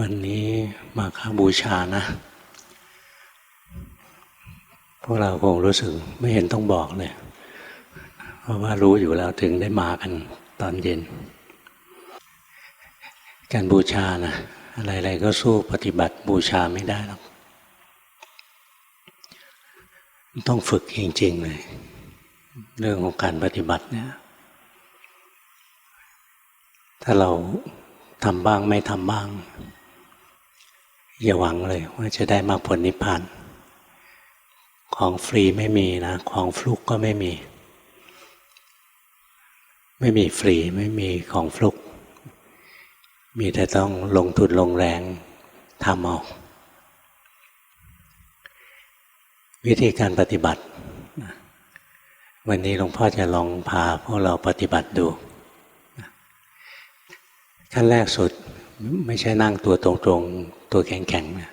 วันนี้มาคาบูชานะ พวกเราคงรู้สึกไม่เห็นต้องบอกเลย เพราะว่ารู้อยู่แล้วถึงได้มากันตอนเย็น การบูชานะอะไรๆก็สู้ปฏิบัติบูชาไม่ได้หรอก ต้องฝึกจริงๆเลย เรื่องของการปฏิบัติเนี่ย ถ้าเราทำบ้างไม่ทำบ้าง อย่าหวังเลยว่าจะได้มาผลนิพพาน ของฟรีไม่มีนะ ของฟลุกก็ไม่มี ไม่มีฟรีไม่มีของฟลุก มีแต่ต้องลงทุนลงแรงทำเอาวิธีการปฏิบัติ วันนี้หลวงพ่อจะลองพาพวกเราปฏิบัติดูขั้นแรกสุดไม่ใช่นั่งตัวตรงๆ ตัวแข็งๆนะ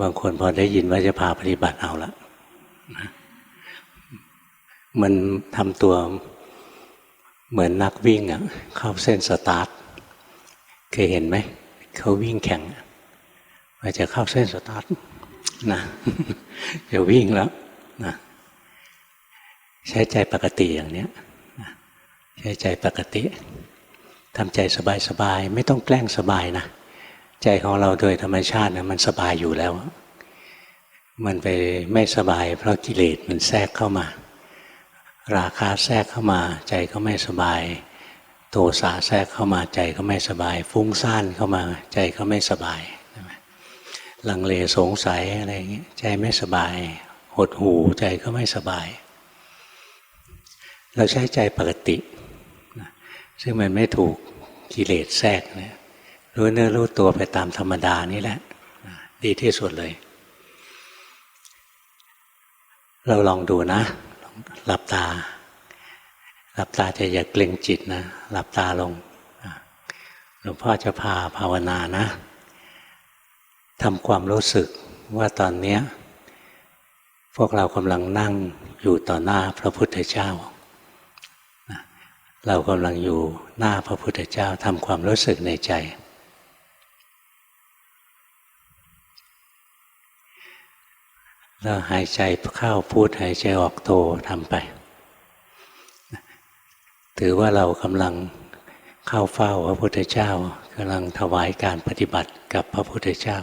บางคนพอได้ยินว่าจะพาปฏิบัติเอาละมันทำตัวเหมือนนักวิ่งอะเข้าเส้นสตาร์ทเคยเห็นไหม เขาวิ่งแข่งว่าจะเข้าเส้นสตาร์ทนะจะวิ่งแล้วนะใช้ใจปกติอย่างเนี้ยใช้ใจปกติทำใจสบายๆ ไม่ต้องแกล้งสบายนะ ใจของเราโดยธรรมชาตินะมันสบายอยู่แล้ว มันไปไม่สบาย เพราะกิเลสมันแทรกเข้ามา ราคาแทรกเข้ามา ใจก็ไม่สบาย โทสะแทรกเข้ามาใจก็ไม่สบาย ฟุ้งซ่านเข้ามา ใจก็ไม่สบายลังเลสงสัยอะไรอย่างเงี้ยใจไม่สบาย หดหูใจก็ไม่สบาย เราใช้ใจปกติ ซึ่งมันไม่ถูกกิเลสแทรกเนี่ย รู้เนื้อรู้ตัวไปตามธรรมดานี่แหละ ดีที่สุดเลย เราลองดูนะหลับตา หลับตาจะอย่าเกรงจิตนะ หลับตาลงหลวงพ่อจะพาภาวนานะทำความรู้สึกว่าตอนนี้พวกเรากำลังนั่งอยู่ต่อหน้าพระพุทธเจ้า เรากำลังอยู่หน้าพระพุทธเจ้าทำความรู้สึกในใจ เราหายใจเข้าพูดหายใจออกโททำไป ถือว่าเรากำลังเข้าเฝ้าพระพุทธเจ้ากำลังถวายการปฏิบัติกับพระพุทธเจ้า